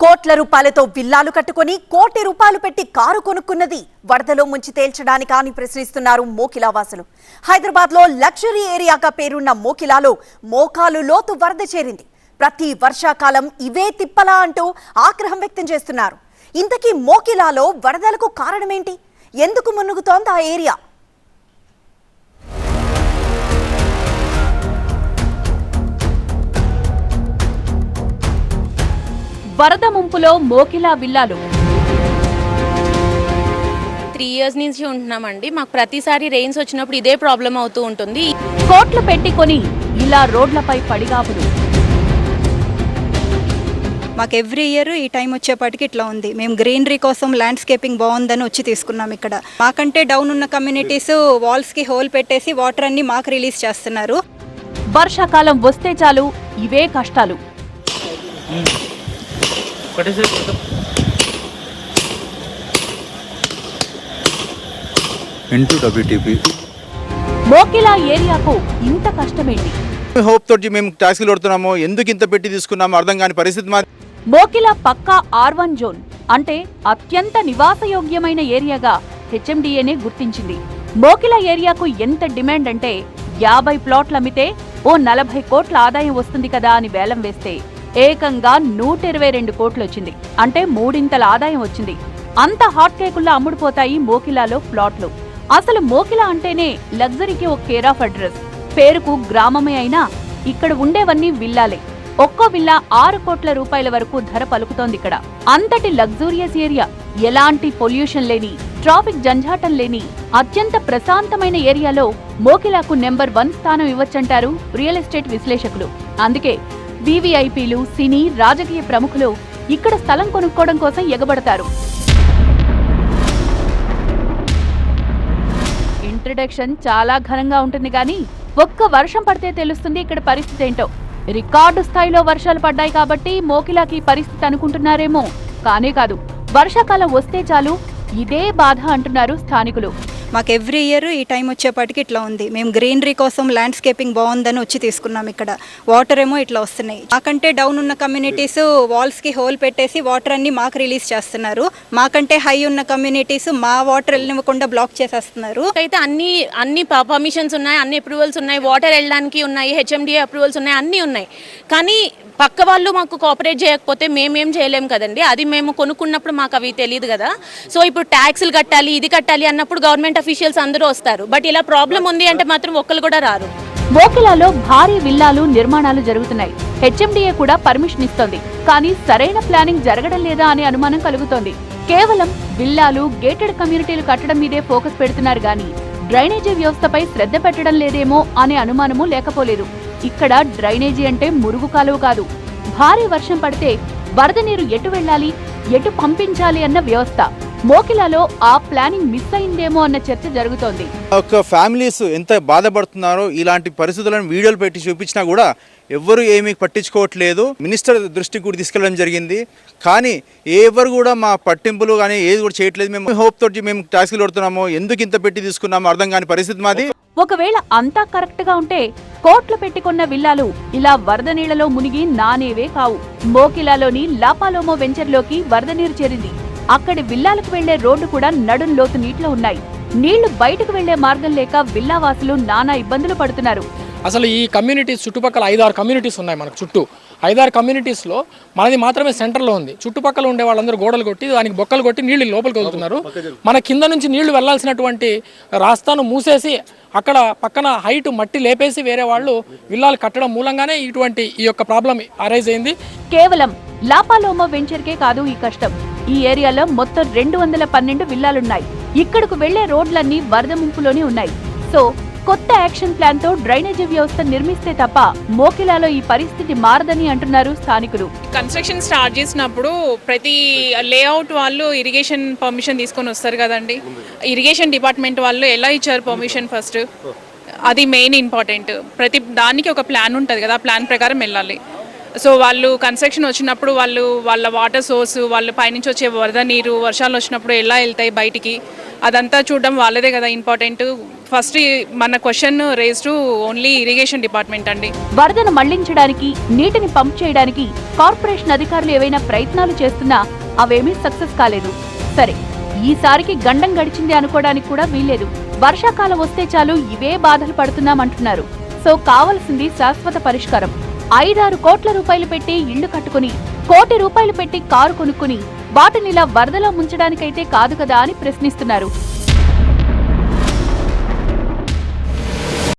కోట్ల రూపాయలతో విల్లాలు కట్టుకొని కోటి రూపాయలు పెట్టి కారు కొనుక్కున్నది వరదలో ముంచి తేల్చడానికా అని ప్రశ్నిస్తున్నారు మోకిలా వాసులు హైదరాబాద్లో లగ్జరీ ఏరియాగా పేరున్న మోకిలాలో మోకాలు లోతు వరద చేరింది. ప్రతి వర్షాకాలం ఇవే తిప్పలా అంటూ ఆగ్రహం వ్యక్తం చేస్తున్నారు. ఇంతకీ మోకిలాలో వరదలకు కారణమేంటి? ఎందుకు మునుగుతోంది ఆ ఏరియా? వరద ముంపులో మోకిలా విల్లాలు. త్రీ ఇయర్స్ నుంచి ఉంటున్నామండి. మాకు ప్రతిసారి రెయిన్స్ వచ్చినప్పుడు ఇదే ప్రాబ్లం అవుతూ ఉంటుంది. కోట్లు పెట్టి కొని ఇలా రోడ్లపై పడిగాపులు. మాకు ఎవ్రీ ఇయర్ ఈ టైం వచ్చేపాటికి ఇట్లా ఉంది. మేము గ్రీనరీ కోసం ల్యాండ్స్కేపింగ్ బాగుందని వచ్చి తీసుకున్నాం ఇక్కడ. మాకంటే డౌన్ ఉన్న కమ్యూనిటీస్ వాల్స్కి హోల్ పెట్టేసి వాటర్ అన్ని మాకు రిలీజ్ చేస్తున్నారు. వర్షాకాలం వస్తే చాలు ఇవే కష్టాలు. ఇంటూ డబ్ల్యూటీపీ మోకిలా ఏరియాకు ఇంత కష్టమేంటి? హోప్ తోటి మేము ట్యాక్సీలు కొడుతున్నాము ఎందుకు ఇంత పెట్టి తీసుకున్నాము అర్థం కాని పరిస్థితి మాది మోకిలా పక్కా ఆర్ వన్ జోన్ అంటే అత్యంత నివాసయోగ్యమైన ఏరియాగా హెచ్ఎండిఏనే గుర్తించింది. మోకిలా ఏరియాకు ఎంత డిమాండ్ అంటే యాభై ప్లాట్లు అమ్మితే ఓ నలభై కోట్ల ఆదాయం వస్తుంది కదా అని వేలం వేస్తే ఏకంగా నూట ఇరవై రెండు కోట్లు వచ్చింది అంటే మూడింతల ఆదాయం వచ్చింది. అంత హాట్ కేకుల్లా అమ్ముడుపోతాయి మోకిలాలో ప్లాట్లు. అసలు మోకిలా అంటేనే లగ్జరీకి ఒక కేర్ ఆఫ్ అడ్రస్. పేరుకు గ్రామమే అయినా ఇక్కడ ఉండేవన్నీ విల్లాలే. ఒక్కో విల్లా ఆరు కోట్ల రూపాయల వరకు ధర పలుకుతోంది ఇక్కడ. అంతటి లగ్జూరియస్ ఏరియా. ఎలాంటి పొల్యూషన్ లేని ట్రాఫిక్ జంజాటం లేని అత్యంత ప్రశాంతమైన ఏరియాలో మోకిలాకు నెంబర్ వన్ స్థానం ఇవ్వచ్చంటారు రియల్ ఎస్టేట్ విశ్లేషకులు. అందుకే వివిఐపీలు సినీ రాజకీయ ప్రముఖులు ఇక్కడ స్థలం కొనుక్కోవడం కోసం ఎగబడతారు. ఇంట్రడక్షన్ చాలా ఘనంగా ఉంటుంది కానీ ఒక్క వర్షం పడితే తెలుస్తుంది ఇక్కడ పరిస్థితి ఏంటో. రికార్డు స్థాయిలో వర్షాలు పడ్డాయి కాబట్టి మోకిలాకి ఈ పరిస్థితి అనుకుంటున్నారేమో. కానే కాదు వర్షాకాలం వస్తే చాలు ఇదే బాధ అంటున్నారు స్థానికులు. మాకు ఎవ్రీ ఇయర్ ఈ టైం వచ్చేపాటికి ఇట్లా ఉంది. మేము గ్రీనరీ కోసం ల్యాండ్స్కేపింగ్ బాగుందని వచ్చి తీసుకున్నాం ఇక్కడ. వాటర్ ఏమో ఇట్లా వస్తున్నాయి. మాకంటే డౌన్ ఉన్న కమ్యూనిటీస్ వాల్స్కి హోల్ పెట్టేసి వాటర్ అన్ని మాకు రిలీజ్ చేస్తున్నారు. మాకంటే హై ఉన్న కమ్యూనిటీస్ మా వాటర్ వెళ్ళనివ్వకుండా బ్లాక్ చేసేస్తున్నారు. అయితే అన్ని అన్ని పర్మిషన్స్ ఉన్నాయి అన్ని అప్రూవల్స్ ఉన్నాయి వాటర్ వెళ్ళడానికి ఉన్నాయి హెచ్ఎండిఏ అప్రూవల్స్ ఉన్నాయి అన్నీ ఉన్నాయి. కానీ పక్క వాళ్ళు మాకు కోఆపరేట్ చేయకపోతే మేమేం చేయలేం కదండి. అది మేము కొనుక్కున్నప్పుడు మాకు అవి తెలియదు కదా. సో ఇప్పుడు ట్యాక్సులు కట్టాలి ఇది కట్టాలి అన్నప్పుడు గవర్నమెంట్ అఫీషియల్స్ అందరూ వస్తారు. బట్ ఇలా ప్రాబ్లం ఉంది అంటే మాత్రం ఒక్కరు కూడా రారు. మోకిలాలో భారీ విల్లాలు నిర్మాణాలు జరుగుతున్నాయి. హెచ్ఎండిఏ కూడా పర్మిషన్ ఇస్తోంది. కానీ సరైన ప్లానింగ్ జరగడం లేదా అనే అనుమానం కలుగుతోంది. కేవలం విల్లాలు గేటెడ్ కమ్యూనిటీలు కట్టడం మీదే ఫోకస్ పెడుతున్నారు గాని డ్రైనేజీ వ్యవస్థపై శ్రద్ధ పెట్టడం లేదేమో అనే అనుమానము లేకపోలేదు. ఇక్కడ డ్రైనేజీ అంటే మురుగు కాలువ కాదు. భారీ వర్షం పడితే వరద నీరు ఎటు వెళ్ళాలి ఎటు పంపించాలి అన్న వ్యవస్థ. మోకిలాలో ఆ ప్లానింగ్ మిస్ అయిందేమో అన్న చర్చ జరుగుతోంది. ఒక ఫ్యామిలీస్ ఎంత బాధపడుతున్నారో ఇలాంటి పరిస్థితులను వీడియోలు పెట్టి చూపించినా కూడా ఎవ్వరు ఏమీ పట్టించుకోవట్లేదు. మినిస్టర్ దృష్టికి కూడా తీసుకెళ్ళడం జరిగింది. కానీ ఎవరు కూడా మా పట్టింపులు కానీ ఏది కూడా చేయట్లేదు. మేము హోప్ తోటి మేము ట్యాక్సీలు కొడుతున్నాము ఎందుకు ఇంత పెట్టి తీసుకున్నాము అర్థం కాని పరిస్థితి మాది. ఒకవేళ అంతా కరెక్ట్గా ఉంటే కోట్లు పెట్టుకున్న విల్లాలు ఇలా వరద నీళ్ళలో మునిగి నానేవే కావు. మోకిలాలోని లాపాలోమో వెంచర్లోకి వరద నీరు చేరింది. అక్కడి విల్లాలకు వెళ్ళే రోడ్డు కూడా నడుం లోతు నీటిలో ఉన్నాయి. నీళ్ళు బయటకు వెళ్ళే మార్గం లేక విల్లావాసులు నానా ఇబ్బందులు పడుతున్నారు. అసలు ఈ కమ్యూనిటీస్ చుట్టుపక్కల ఐదారు కమ్యూనిటీస్ ఉన్నాయి మనకు చుట్టూ. ఐదారు కమ్యూనిటీస్లో మనది మాత్రమే సెంటర్లో ఉంది. చుట్టుపక్కల ఉండే వాళ్ళందరూ గోడలు కొట్టి దానికి బొక్కలు కొట్టి నీళ్ళు లోపలికి వెళ్తున్నారు మన కింద నుంచి నీళ్ళు వెళ్ళాల్సినటువంటి రాస్తాను మూసేసి అక్కడ పక్కన హైట్ మట్టి లేపేసి వేరే వాళ్ళు విల్లాలు కట్టడం మూలంగానే ఇటువంటి ఈ యొక్క ప్రాబ్లం అరైజ్ అయింది. కేవలం లాపాలోమో వెంచర్కే కాదు ఈ కష్టం. ఈ ఏరియాలో మొత్తం రెండు వందల పన్నెండు విల్లాలున్నాయి. ఇక్కడకు వెళ్ళే రోడ్లన్నీ వరద ముంపులోనే ఉన్నాయి. సో కొత్త యాక్షన్ ప్లాన్తో డ్రైనేజీ వ్యవస్థ నిర్మిస్తే తప్ప మోకిలాలో ఈ పరిస్థితి మారదని అంటున్నారు స్థానికులు. కన్స్ట్రక్షన్ స్టార్ట్ చేసినప్పుడు ప్రతి లేఅవుట్ వాళ్ళు ఇరిగేషన్ పర్మిషన్ తీసుకొని వస్తారు కదండి. ఇరిగేషన్ డిపార్ట్మెంట్ వాళ్ళు ఎలా ఇచ్చారు పర్మిషన్ ఫస్ట్? అది మెయిన్ ఇంపార్టెంట్. ప్రతి దానికి ఒక ప్లాన్ ఉంటుంది కదా ఆ ప్లాన్ ప్రకారం వెళ్ళాలి. సో వాళ్ళు కన్స్ట్రక్షన్ వచ్చినప్పుడు వాళ్ళు వాళ్ళ వాటర్ సోర్స్ వాళ్ళు పైనుంచి వచ్చే వరద నీరు వర్షాలు వచ్చినప్పుడు ఎలా వెళ్తాయి బయటికి? అదంతా చూడడం వాళ్ళదే కదా ఇంపార్టెంట్. ఫస్ట్ మన question raise to only irrigation department అండి. వరదను మళ్ళించడానికి నీటిని పంప్ చేయడానికి కార్పొరేషన్ అధికారులు ఏవైనా ప్రయత్నాలు చేస్తున్నా అవేమీ సక్సెస్ కాలేదు. సరే ఈసారికి గండం గడిచింది అనుకోవడానికి కూడా వీల్లేదు. వర్షాకాలం వస్తే చాలు ఇవే బాధలు పడుతున్నామంటున్నారు. సో కావలసింది శాశ్వత పరిష్కారం. ఐదారు కోట్ల రూపాయలు పెట్టి ఇళ్ళు కట్టుకుని కోటి రూపాయలు పెట్టి కారు కొనుక్కుని వాటినిలా వరదలో ముంచడానికైతే కాదు కదా అని ప్రశ్నిస్తున్నారు.